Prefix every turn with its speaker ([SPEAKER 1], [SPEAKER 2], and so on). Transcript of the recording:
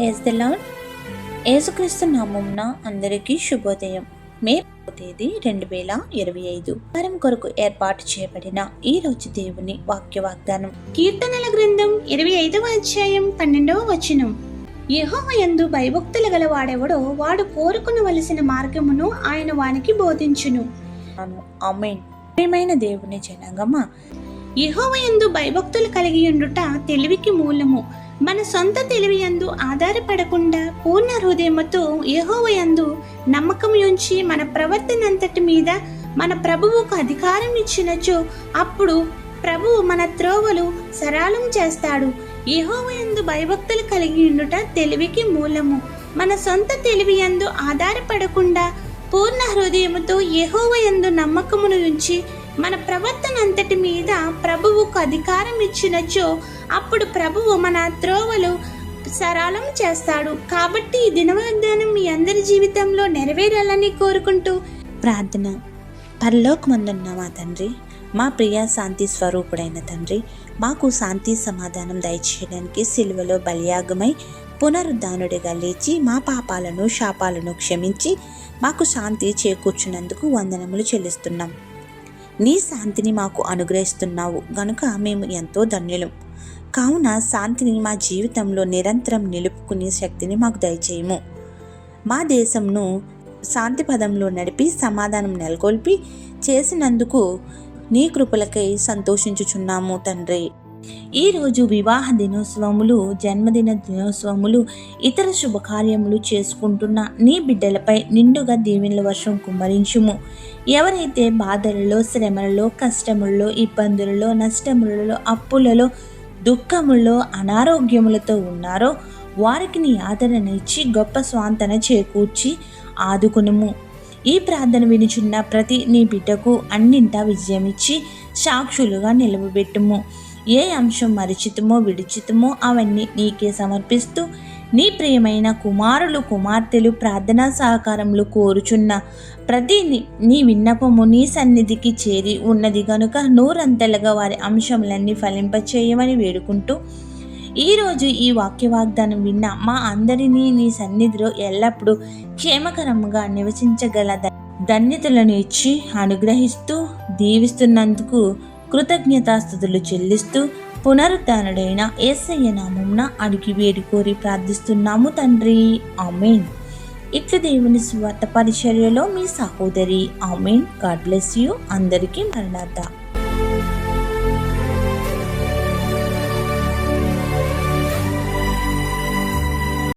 [SPEAKER 1] Praise the lord యేసుక్రీస్తు నామంన అందరికీ శుభోదయం. మే తేదీ రెండు వేల ఇరవై ఐదు. వారం కొరకు ఏర్పాటు చేయబడిన ఈ రోజు దేవుని వాక్య వాగ్దానం
[SPEAKER 2] కీర్తనల గ్రంథం ఇరవై ఐదవ అధ్యాయం పన్నెండవ వచనం. యెహోవ యందు భయభక్తులు గల వాడెవడో వాడు కోరుకునవలసిన మార్గమును ఆయన వానికి బోధించును.
[SPEAKER 1] ఆమెన్. ప్రియమైన దేవుని జనాంగమా
[SPEAKER 2] యహోవ ఎందు భయభక్తులు కలిగి ఉండుట తెలివికి మూలము. మన సొంత తెలివి యందు ఆధారపడకుండా పూర్ణ హృదయముతో యహోవయందు నమ్మకం ఉంచి మన ప్రవర్తనంతటి మీద మన ప్రభువుకు అధికారం ఇచ్చినచో అప్పుడు ప్రభువు మన త్రోవలు సరళం చేస్తాడు. యహోవయందు భయభక్తులు కలిగి ఉండుట తెలివికి మూలము. మన సొంత తెలివి యందు ఆధారపడకుండా పూర్ణ హృదయముతో యహోవయందు నమ్మకమును ఉంచి మన ప్రవర్తన అంతటి మీద ప్రభువుకు అధికారం ఇచ్చినచో అప్పుడు ప్రభువు మన త్రోవలు సరళం చేస్తాడు. కాబట్టి ఈ దినవాగ్దానం మీ అందరి జీవితంలో నెరవేరాలని కోరుకుంటూ
[SPEAKER 1] ప్రార్థన. పరలోకమందున్న మా తండ్రి మా ప్రియ శాంతి స్వరూపుడైన తండ్రి మాకు శాంతి సమాధానం దయచేయడానికి సిలువలో బలియాగమై పునరుద్ధానుడిగా లేచి మా పాపాలను శాపాలను క్షమించి మాకు శాంతి చేకూర్చున్నందుకు వందనములు చెల్లిస్తున్నాం. నీ శాంతిని మాకు అనుగ్రహిస్తున్నావు. గనుక మేము ఎంతో ధన్యులం. కావున శాంతిని మా జీవితంలో నిరంతరం నిలుపుకునే శక్తిని మాకు దయచేయము. మా దేశంను శాంతి పదంలో నడిపి సమాధానం నెలకొల్పి చేసినందుకు నీ కృపలకై సంతోషించుచున్నాము తండ్రి. ఈరోజు వివాహ దినోత్సవములు జన్మదిన దినోత్సవములు ఇతర శుభకార్యములు చేసుకుంటున్న నీ బిడ్డలపై నిండుగా దీవెనల వర్షం కుమ్మరించుము. ఎవరైతే బాధలలో శ్రమలలో కష్టములలో ఇబ్బందులలో నష్టములలో అప్పులలో దుఃఖములలో అనారోగ్యములతో ఉన్నారో వారికి నీ ఆదరణ ఇచ్చి గొప్ప స్వాంతన చేకూర్చి ఆదుకునుము. ఈ ప్రార్థన వినుచున్న ప్రతి నీ బిడ్డకు అన్నింటా విజయమిచ్చి సాక్షులుగా నిలవబెట్టుము. ఏ అంశం మరిచితమో విడిచితమో అవన్నీ నీకే సమర్పిస్తూ నీ ప్రియమైన కుమారులు కుమార్తెలు ప్రార్థనా సహకారములు కోరుచున్న ప్రతి నీ విన్నపము నీ సన్నిధికి చేరి ఉన్నది గనుక నూరంతలుగా వారి అంశములన్నీ ఫలింపచేయమని వేడుకుంటూ ఈరోజు ఈ వాక్య వాగ్దానం విన్న మా అందరినీ నీ సన్నిధిలో ఎల్లప్పుడూ క్షేమకరంగా నివసించగల ధన్యతలను ఇచ్చి అనుగ్రహిస్తూ దీవిస్తున్నందుకు కృతజ్ఞతాస్థుతులు చెల్లిస్తూ పునరుద్ధానుడైన ఏసయ్య నామంన అడిగి వేడి కోరి ప్రార్థిస్తున్నాము తండ్రి. ఆమెన్. ఇట్లు దేవుని స్వార్థ పరిచర్యలో మీ సహోదరి ఆమెన్. God bless you. అందరికీ మరణార్థ.